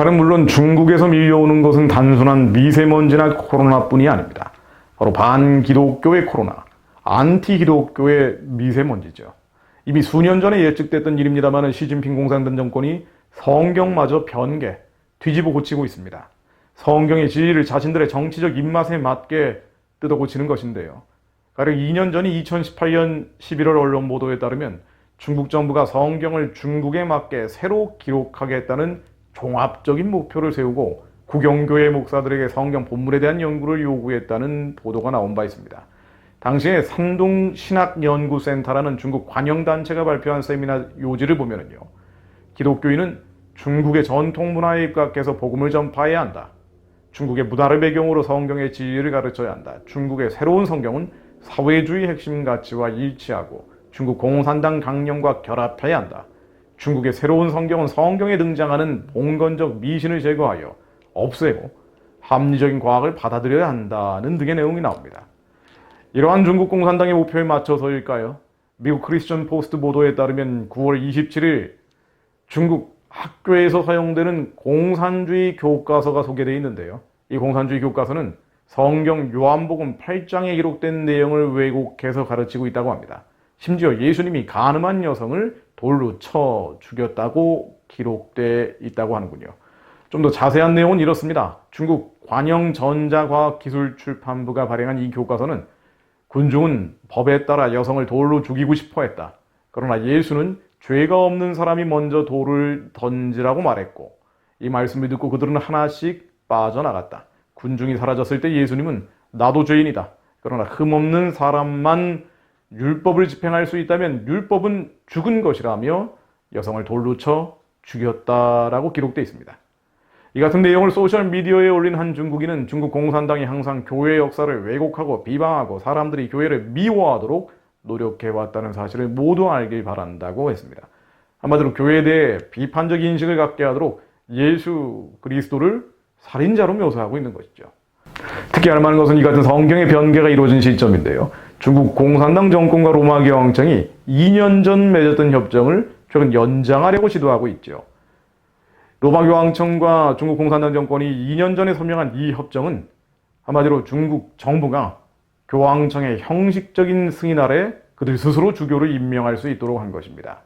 칼은 물론 중국에서 밀려오는 것은 단순한 미세먼지나 코로나뿐이 아닙니다. 바로 반기독교의 코로나, 안티기독교의 미세먼지죠. 이미 수년 전에 예측됐던 일입니다만 시진핑 공산당 정권이 성경마저 변개, 뒤집어 고치고 있습니다. 성경의 진리를 자신들의 정치적 입맛에 맞게 뜯어 고치는 것인데요. 가령 2년 전인 2018년 11월 언론 보도에 따르면 중국 정부가 성경을 중국에 맞게 새로 기록하겠다는 종합적인 목표를 세우고 국영교회 목사들에게 성경 본문에 대한 연구를 요구했다는 보도가 나온 바 있습니다. 당시에 산동 신학연구센터라는 중국 관영단체가 발표한 세미나 요지를 보면요. 기독교인은 중국의 전통 문화에 입각해서 복음을 전파해야 한다. 중국의 문화를 배경으로 성경의 진리를 가르쳐야 한다. 중국의 새로운 성경은 사회주의 핵심 가치와 일치하고 중국 공산당 강령과 결합해야 한다. 중국의 새로운 성경은 성경에 등장하는 봉건적 미신을 제거하여 없애고 합리적인 과학을 받아들여야 한다는 등의 내용이 나옵니다. 이러한 중국 공산당의 목표에 맞춰서일까요? 미국 크리스천 포스트 보도에 따르면 9월 27일 중국 학교에서 사용되는 공산주의 교과서가 소개되어 있는데요. 이 공산주의 교과서는 성경 요한복음 8장에 기록된 내용을 왜곡해서 가르치고 있다고 합니다. 심지어 예수님이 가늠한 여성을 돌로 쳐 죽였다고 기록돼 있다고 하는군요. 좀 더 자세한 내용은 이렇습니다. 중국 관영전자과학기술출판부가 발행한 이 교과서는 군중은 법에 따라 여성을 돌로 죽이고 싶어 했다. 그러나 예수는 죄가 없는 사람이 먼저 돌을 던지라고 말했고 이 말씀을 듣고 그들은 하나씩 빠져나갔다. 군중이 사라졌을 때 예수님은 나도 죄인이다. 그러나 흠없는 사람만 율법을 집행할 수 있다면 율법은 죽은 것이라며 여성을 돌로 쳐 죽였다라고 기록되어 있습니다. 이 같은 내용을 소셜미디어에 올린 한 중국인은 중국 공산당이 항상 교회 역사를 왜곡하고 비방하고 사람들이 교회를 미워하도록 노력해왔다는 사실을 모두 알길 바란다고 했습니다. 한마디로 교회에 대해 비판적 인식을 갖게 하도록 예수 그리스도를 살인자로 묘사하고 있는 것이죠. 특히 알만한 것은 이 같은 성경의 변개가 이루어진 시점인데요. 중국 공산당 정권과 로마 교황청이 2년 전 맺었던 협정을 최근 연장하려고 시도하고 있죠. 로마 교황청과 중국 공산당 정권이 2년 전에 서명한 이 협정은 한마디로 중국 정부가 교황청의 형식적인 승인 아래 그들 스스로 주교를 임명할 수 있도록 한 것입니다.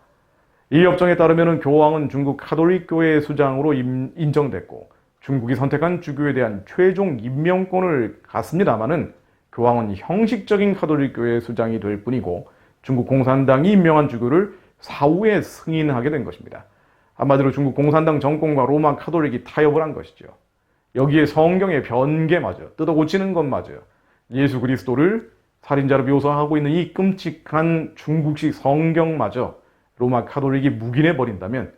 이 협정에 따르면 교황은 중국 카톨릭 교회의 수장으로 인정됐고 중국이 선택한 주교에 대한 최종 임명권을 갖습니다마는 교황은 형식적인 카톨릭 교회의 수장이 될 뿐이고 중국 공산당이 임명한 주교를 사후에 승인하게 된 것입니다. 한마디로 중국 공산당 정권과 로마 카톨릭이 타협을 한 것이죠. 여기에 성경의 변개마저 뜯어 고치는 것마저 예수 그리스도를 살인자로 묘사하고 있는 이 끔찍한 중국식 성경마저 로마 카톨릭이 묵인해 버린다면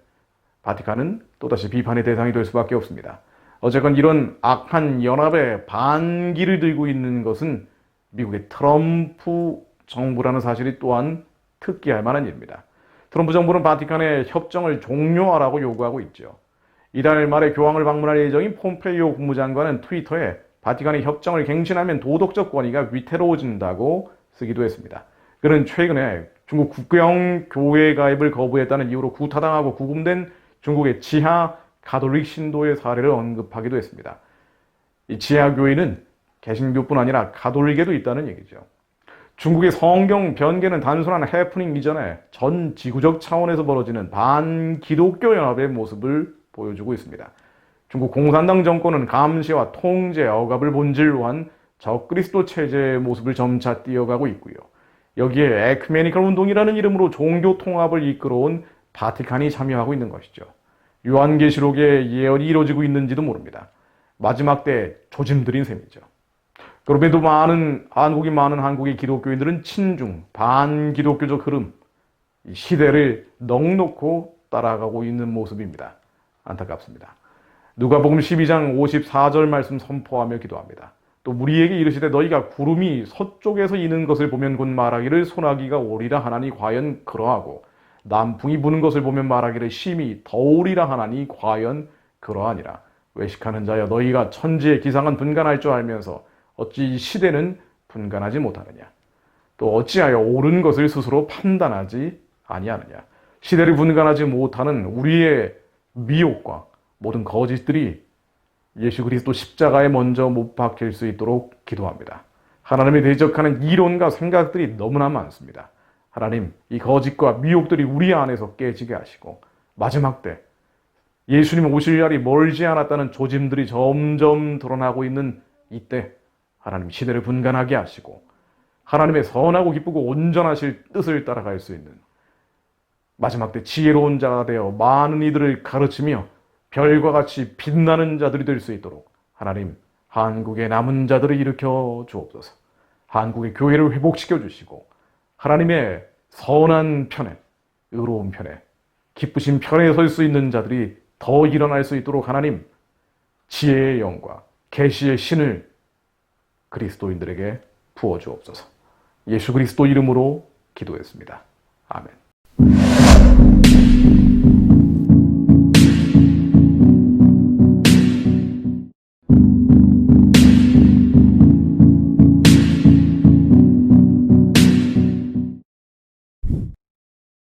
바티칸은 또다시 비판의 대상이 될 수밖에 없습니다. 어쨌건 이런 악한 연합의 반기를 들고 있는 것은 미국의 트럼프 정부라는 사실이 또한 특기할 만한 일입니다. 트럼프 정부는 바티칸의 협정을 종료하라고 요구하고 있죠. 이달 말에 교황을 방문할 예정인 폼페이오 국무장관은 트위터에 바티칸의 협정을 갱신하면 도덕적 권위가 위태로워진다고 쓰기도 했습니다. 그는 최근에 중국 국경 교회 가입을 거부했다는 이유로 구타당하고 구금된 중국의 지하 가톨릭 신도의 사례를 언급하기도 했습니다. 이 지하 교회는 개신교뿐 아니라 가톨릭에도 있다는 얘기죠. 중국의 성경 변개는 단순한 해프닝 이전에 전 지구적 차원에서 벌어지는 반기독교 연합의 모습을 보여주고 있습니다. 중국 공산당 정권은 감시와 통제, 억압을 본질로 한 적그리스도 체제의 모습을 점차 띄어가고 있고요. 여기에 에크메니컬 운동이라는 이름으로 종교 통합을 이끌어온 바티칸이 참여하고 있는 것이죠. 요한계시록의 예언이 이루어지고 있는지도 모릅니다. 마지막 때 조짐 들인 셈이죠. 그럼에도 많은 한국이 많은 한국의 기독교인들은 친중 반기독교적 흐름 시대를 넉넉고 따라가고 있는 모습입니다. 안타깝습니다. 누가복음 12장 54절 말씀 선포하며 기도합니다. 또 우리에게 이르시되 너희가 구름이 서쪽에서 이는 것을 보면 곧 말하기를 소나기가 오리라 하나니 과연 그러하고 남풍이 부는 것을 보면 말하기를 심히 더우리라 하나니 과연 그러하니라. 외식하는 자여 너희가 천지의 기상은 분간할 줄 알면서 어찌 시대는 분간하지 못하느냐. 또 어찌하여 옳은 것을 스스로 판단하지 아니하느냐. 시대를 분간하지 못하는 우리의 미혹과 모든 거짓들이 예수 그리스도 십자가에 먼저 못 박힐 수 있도록 기도합니다. 하나님에 대적하는 이론과 생각들이 너무나 많습니다. 하나님, 이 거짓과 미혹들이 우리 안에서 깨지게 하시고 마지막 때 예수님 오실 날이 멀지 않았다는 조짐들이 점점 드러나고 있는 이때 하나님 시대를 분간하게 하시고 하나님의 선하고 기쁘고 온전하실 뜻을 따라갈 수 있는 마지막 때 지혜로운 자가 되어 많은 이들을 가르치며 별과 같이 빛나는 자들이 될 수 있도록 하나님 한국의 남은 자들을 일으켜 주옵소서. 한국의 교회를 회복시켜 주시고 하나님의 선한 편에 의로운 편에 기쁘신 편에 설 수 있는 자들이 더 일어날 수 있도록 하나님 지혜의 영과 계시의 신을 그리스도인들에게 부어 주옵소서. 예수 그리스도 이름으로 기도했습니다. 아멘.